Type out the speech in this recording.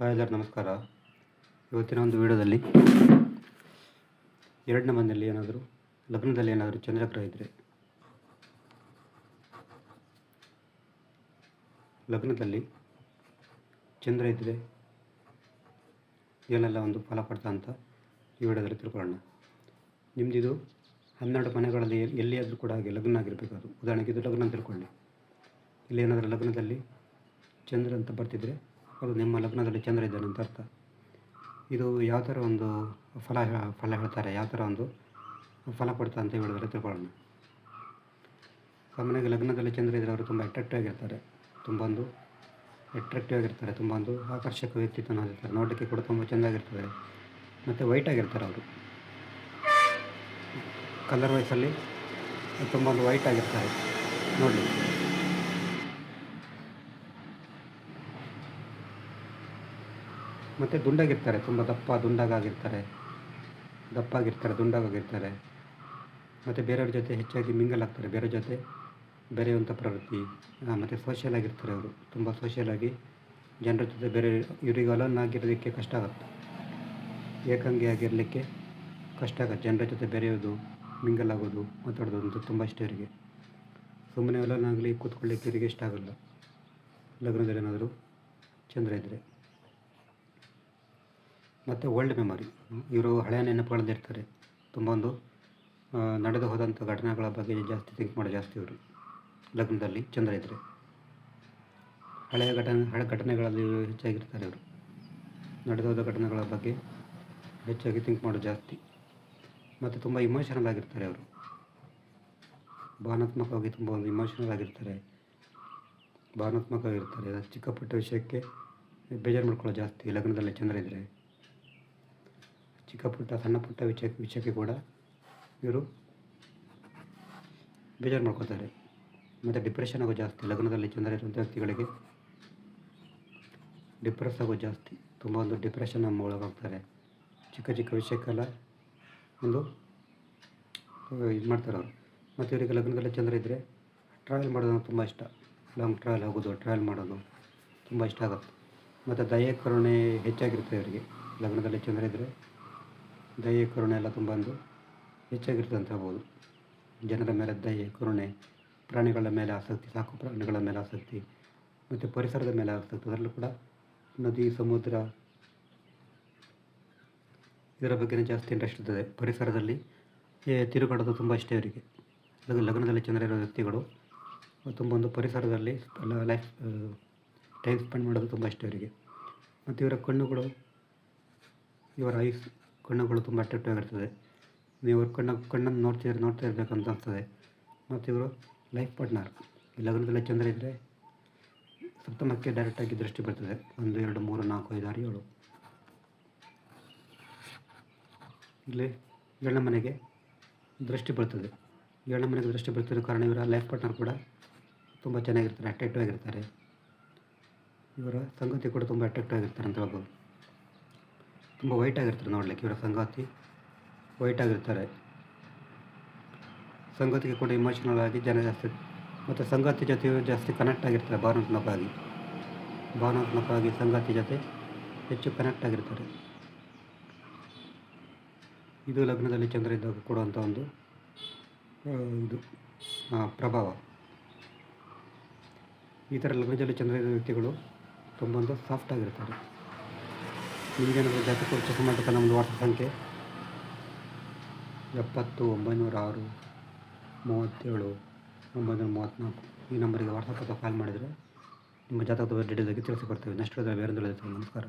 Hi ಎಲ್ಲರೂ, ನಮಸ್ಕಾರ. ಇವತ್ತಿನ ಒಂದು ವಿಡಿಯೋದಲ್ಲಿ ಎರಡನೇ ಮನೆಯಲ್ಲಿ ಏನಾದರೂ, ಲಗ್ನದಲ್ಲಿ ಏನಾದರೂ ಚಂದ್ರಗ್ರಹ ಇದ್ದರೆ ಲಗ್ನದಲ್ಲಿ ಚಂದ್ರ ಇದ್ದರೆ ಏನೆಲ್ಲ ಒಂದು ಫಲ ಪಡ್ತಾ ಅಂತ ಈ ವಿಡಿಯೋದಲ್ಲಿ ತಿಳ್ಕೊಳ್ಳೋಣ. ನಿಮ್ಮದಿದು ಹನ್ನೆರಡು ಮನೆಗಳಲ್ಲಿ ಎಲ್- ಎಲ್ಲಿಯಾದರೂ ಕೂಡ ಹಾಗೆ ಲಗ್ನ ಆಗಿರಬೇಕು ಅದು. ಉದಾಹರಣೆಗೆ ಇದು ಲಗ್ನ ತಿಳ್ಕೊಳ್ಳಿ. ಇಲ್ಲಿ ಏನಾದರೂ ಲಗ್ನದಲ್ಲಿ ಚಂದ್ರ ಅಂತ ಬರ್ತಿದ್ರೆ ಅದು ನಿಮ್ಮ ಲಗ್ನದಲ್ಲಿ ಚಂದ್ರ ಇದ್ದಾನೆ ಅಂತ ಅರ್ಥ. ಇದು ಯಾವ ಥರ ಒಂದು ಫಲ ಫಲ ಹೇಳ್ತಾರೆ, ಯಾವ ಥರ ಒಂದು ಫಲ ಕೊಡ್ತಾ ಅಂತ ಹೇಳಿದ್ರೆ ತಿಳ್ಕೊಳ್ಳೋಣ. ಸಾಮಾನ್ಯವಾಗಿ ಲಗ್ನದಲ್ಲಿ ಚಂದ್ರ ಇದ್ದರೆ ಅವರು ತುಂಬ ಅಟ್ರಾಕ್ಟಿವ್ ಆಗಿರ್ತಾರೆ, ತುಂಬ ಒಂದು ಅಟ್ರಾಕ್ಟಿವ್ ಆಗಿರ್ತಾರೆ, ತುಂಬ ಒಂದು ಆಕರ್ಷಕ ವ್ಯಕ್ತಿತ್ವ ಹೊಂದಿರ್ತಾರೆ ನೋಡಲಿಕ್ಕೆ ಕೂಡ ತುಂಬ ಚೆಂದಾಗಿರ್ತದೆ ಮತ್ತು ವೈಟ್ ಆಗಿರ್ತಾರೆ ಅವರು. ಕಲರ್ ವೈಸಲ್ಲಿ ತುಂಬ ಒಂದು ವೈಟ್ ಆಗಿರ್ತಾರೆ ನೋಡಲಿಕ್ಕೆ. ಮತ್ತು ದುಂಡಾಗಿರ್ತಾರೆ, ತುಂಬ ದಪ್ಪ ದುಂಡಾಗಿರ್ತಾರೆ ದಪ್ಪಾಗಿರ್ತಾರೆ ದುಂಡಾಗಿರ್ತಾರೆ ಮತ್ತು ಬೇರೆಯವ್ರ ಜೊತೆ ಹೆಚ್ಚಾಗಿ ಮಿಂಗಲ್ ಆಗ್ತಾರೆ ಬೇರೆ ಜೊತೆ ಬೆರೆಯುವಂಥ ಪ್ರವೃತ್ತಿ ಮತ್ತು ಸೋಷಿಯಲ್ ಆಗಿರ್ತಾರೆ ಅವರು. ತುಂಬ ಸೋಷಿಯಲ್ ಆಗಿ ಜನರ ಜೊತೆ ಬೇರೆ ಇವರಿಗೆ ಅಲೋನ್ ಆಗಿರೋದಕ್ಕೆ ಕಷ್ಟ ಆಗುತ್ತೆ. ಏಕಾಂಗಿ ಆಗಿರಲಿಕ್ಕೆ ಕಷ್ಟ ಆಗುತ್ತೆ. ಜನರ ಜೊತೆ ಬೆರೆಯೋದು ಮಿಂಗಲ್ ಆಗೋದು, ಮಾತಾಡೋದು ಅಂತ ತುಂಬ ಇಷ್ಟ ಇವರಿಗೆ. ಸುಮ್ಮನೆ ಅಲೋನ್ ಆಗಲಿ, ಕೂತ್ಕೊಳ್ಳಿಕ್ಕೆ ಇವರಿಗೆ ಇಷ್ಟ ಆಗೋಲ್ಲ. ಲಗ್ನದಲ್ಲಿ ಏನಾದರೂ ಚಂದ್ರ ಇದ್ದರೆ ಮತ್ತು ಓಲ್ಡ್ ಮೆಮೊರಿ. ಇವರು ಹಳೆಯ ನೆನಪುಗಳಲ್ಲಿರ್ತಾರೆ ತುಂಬ ಒಂದು ನಡೆದು ಹೋದಂಥ ಘಟನೆಗಳ ಬಗ್ಗೆ ಜಾಸ್ತಿ ಥಿಂಕ್ ಮಾಡೋ ಜಾಸ್ತಿ ಇವರು. ಲಗ್ನದಲ್ಲಿ ಚಂದ್ರ ಇದ್ದರೆ ಹಳೆಯ ಘಟನೆ, ಹಳೆ ಘಟನೆಗಳಲ್ಲಿ ಹೆಚ್ಚಾಗಿರ್ತಾರೆ ಇವರು. ನಡೆದು ಹೋದ ಘಟನೆಗಳ ಬಗ್ಗೆ ಹೆಚ್ಚಾಗಿ ಥಿಂಕ್ ಮಾಡೋದು ಜಾಸ್ತಿ. ಮತ್ತು ತುಂಬ ಇಮೋಷನಲ್ ಆಗಿರ್ತಾರೆ ಅವರು. ಭಾವನಾತ್ಮಕವಾಗಿ ತುಂಬ ಒಂದು ಇಮೋಷನಲ್ ಆಗಿರ್ತಾರೆ. ಭಾವನಾತ್ಮಕವಾಗಿರ್ತಾರೆ. ಚಿಕ್ಕ ಪುಟ್ಟ ವಿಷಯಕ್ಕೆ ಬೇಜಾರು ಮಾಡ್ಕೊಳ್ಳೋ ಜಾಸ್ತಿ ಲಗ್ನದಲ್ಲಿ ಚಂದ್ರ ಇದ್ದರೆ ಚಿಕ್ಕ ಪುಟ್ಟ, ಸಣ್ಣ ಪುಟ್ಟ ವಿಷಯಕ್ಕೆ ವಿಷಯಕ್ಕೆ ಕೂಡ ಇವರು ಬೇಜಾರು ಮಾಡ್ಕೋತಾರೆ ಮತ್ತು ಡಿಪ್ರೆಷನ್ ಆಗೋ ಜಾಸ್ತಿ, ಲಗ್ನದಲ್ಲಿ ಚಂದ್ರ ಇರುವಂಥ ವ್ಯಕ್ತಿಗಳಿಗೆ ಡಿಪ್ರೆಸ್ ಆಗೋ ಜಾಸ್ತಿ. ತುಂಬ ಒಂದು ಡಿಪ್ರೆಷನ್ ನಮ್ಮ ಒಳಗಾಗ್ತಾರೆ ಚಿಕ್ಕ ಚಿಕ್ಕ ವಿಷಯಕ್ಕೆಲ್ಲ ಒಂದು ಇದು ಮಾಡ್ತಾರೆ ಅವರು. ಮತ್ತು ಇವರಿಗೆ ಲಗ್ನದಲ್ಲಿ ಚಂದ್ರ ಇದ್ದರೆ ಟ್ರಾವೆಲ್ ಮಾಡೋದು ತುಂಬ ಇಷ್ಟ. ಲಾಂಗ್ ಟ್ರಾವೆಲ್ ಹೋಗೋದು ಟ್ರಾವೆಲ್ ಮಾಡೋದು ತುಂಬ ಇಷ್ಟ ಆಗುತ್ತೆ. ಮತ್ತು ದಯೆ, ಕರುಣೆ ಹೆಚ್ಚಾಗಿರುತ್ತೆ ಇವರಿಗೆ. ಲಗ್ನದಲ್ಲಿ ಚಂದ್ರ ಇದ್ದರೆ ದಯೆ ಕರುಣೆ ಎಲ್ಲ ತುಂಬ ಒಂದು ಹೆಚ್ಚಾಗಿರ್ತದೆ ಅಂತ ಹೇಳ್ಬೋದು. ಜನರ ಮೇಲೆ ದಯೆ, ಕರುಣೆ, ಪ್ರಾಣಿಗಳ ಮೇಲೆ ಆಸಕ್ತಿ, ಸಾಕು ಪ್ರಾಣಿಗಳ ಮೇಲೆ ಆಸಕ್ತಿ, ಮತ್ತು ಪರಿಸರದ ಮೇಲೆ ಆಸಕ್ತಿ, ಅದರಲ್ಲೂ ಕೂಡ ನದಿ, ಸಮುದ್ರ ಇದರ ಬಗ್ಗೆನೇ ಜಾಸ್ತಿ ಇಂಟ್ರೆಸ್ಟ್ ಇರ್ತದೆ. ಪರಿಸರದಲ್ಲಿ ತಿರುಗಾಡೋದು ತುಂಬ ಇಷ್ಟ ಅವರಿಗೆ ಲಗ್ನದಲ್ಲಿ ಚಂದ್ರ ಇರೋ ವ್ಯಕ್ತಿಗಳು ತುಂಬ ಒಂದು ಪರಿಸರದಲ್ಲಿ ಲೈಫ್ ಟೈಮ್ ಸ್ಪೆಂಡ್ ಮಾಡೋದು ತುಂಬ ಇಷ್ಟ ಅವರಿಗೆ ಮತ್ತು ಇವರ ಕಣ್ಣುಗಳು, ಇವರ ಐಸ್ ಕಣ್ಣುಗಳು ತುಂಬ ಆಗಿರ್ತದೆ ನೀವು ಅವ್ರ ಕಣ್ಣು, ಕಣ್ಣನ್ನು ನೋಡ್ತಿದ್ರೆ ನೋಡ್ತಾ ಇರಬೇಕಂತ ಅನಿಸ್ತದೆ. ಮತ್ತು ಇವರು ಲೈಫ್ ಪಾರ್ಟ್ನರ್. ಈ ಲಗ್ನದಲ್ಲಿ ಚಂದ್ರ ಇದ್ದರೆ ಸಪ್ತಮಕ್ಕೆ ಡೈರೆಕ್ಟಾಗಿ ದೃಷ್ಟಿ ಬರ್ತದೆ. ಒಂದು, ಎರಡು, ಮೂರು, ನಾಲ್ಕು, ಐದು, ಆರು, ಏಳು. ಇಲ್ಲಿ ಏಳನೇ ಮನೆಗೆ ದೃಷ್ಟಿ ಬರ್ತದೆ. ಏಳನೇ ಮನೆಗೆ ದೃಷ್ಟಿ ಬರ್ತಿರೋ ಕಾರಣ ಇವರ ಲೈಫ್ ಪಾರ್ಟ್ನರ್ ಕೂಡ ತುಂಬ ಚೆನ್ನಾಗಿರ್ತಾರೆ ಅಟ್ರಾಕ್ಟಿವ್ ಆಗಿರ್ತಾರೆ. ಇವರ ಸಂಗತಿ ಕೂಡ ತುಂಬ ಅಟ್ರಾಕ್ಟಿವ್ ಆಗಿರ್ತಾರೆ ಅಂತ ಹೇಳ್ಬೋದು. ತುಂಬ ವೈಟ್ ಆಗಿರ್ತಾರೆ ನೋಡಲಿಕ್ಕೆ, ಇವರ ಸಂಗಾತಿ ವೈಟ್ ಆಗಿರ್ತಾರೆ ಸಂಗಾತಿಗೆ ಕೂಡ ಇಮೋಷನಲ್ ಆಗಿ ಜನ ಜಾಸ್ತಿ, ಮತ್ತು ಸಂಗಾತಿ ಜೊತೆ ಜಾಸ್ತಿ ಕನೆಕ್ಟ್ ಆಗಿರ್ತಾರೆ ಭಾವನಾತ್ಮಕವಾಗಿ ಭಾವನಾತ್ಮಕವಾಗಿ ಸಂಗಾತಿ ಜೊತೆ ಹೆಚ್ಚು ಕನೆಕ್ಟ್ ಆಗಿರ್ತಾರೆ. ಇದು ಲಗ್ನದಲ್ಲಿ ಚಂದ್ರ ಇದ್ದಾಗ ಕೊಡುವಂಥ ಒಂದು ಇದು ಪ್ರಭಾವ. ಈ ಥರ ಲಗ್ನದಲ್ಲಿ ಚಂದ್ರ ಇದ್ದ ವ್ಯಕ್ತಿಗಳು ತುಂಬ ಸಾಫ್ಟ್ ಆಗಿರ್ತಾರೆ. ನಿಮಗೇನಾದರೂ ಜಾತಕ ಚೆಕ್ ಮಾಡಬೇಕ ನಮ್ಮದು ವಾಟ್ಸಪ್ ಸಂಖ್ಯೆ? ಎಪ್ಪತ್ತು, ಒಂಬೈನೂರ ಆರು, ಮೂವತ್ತೇಳು, ಒಂಬೈನೂರ ಮೂವತ್ತ್ನಾಲ್ಕು. ಈ ನಂಬರಿಗೆ ವಾಟ್ಸಪ್ ಅಥವಾ ಕಾಲ್ ಮಾಡಿದರೆ ನಿಮ್ಮ ಜಾತಕದ ಡೀಟೇಲ್ಸ್ ಆಗಿ ತಿಳಿಸಿಕೊಡ್ತೇವೆ. ನೆಕ್ಸ್ಟ್ ಬೇರೆ ನಮಸ್ಕಾರ.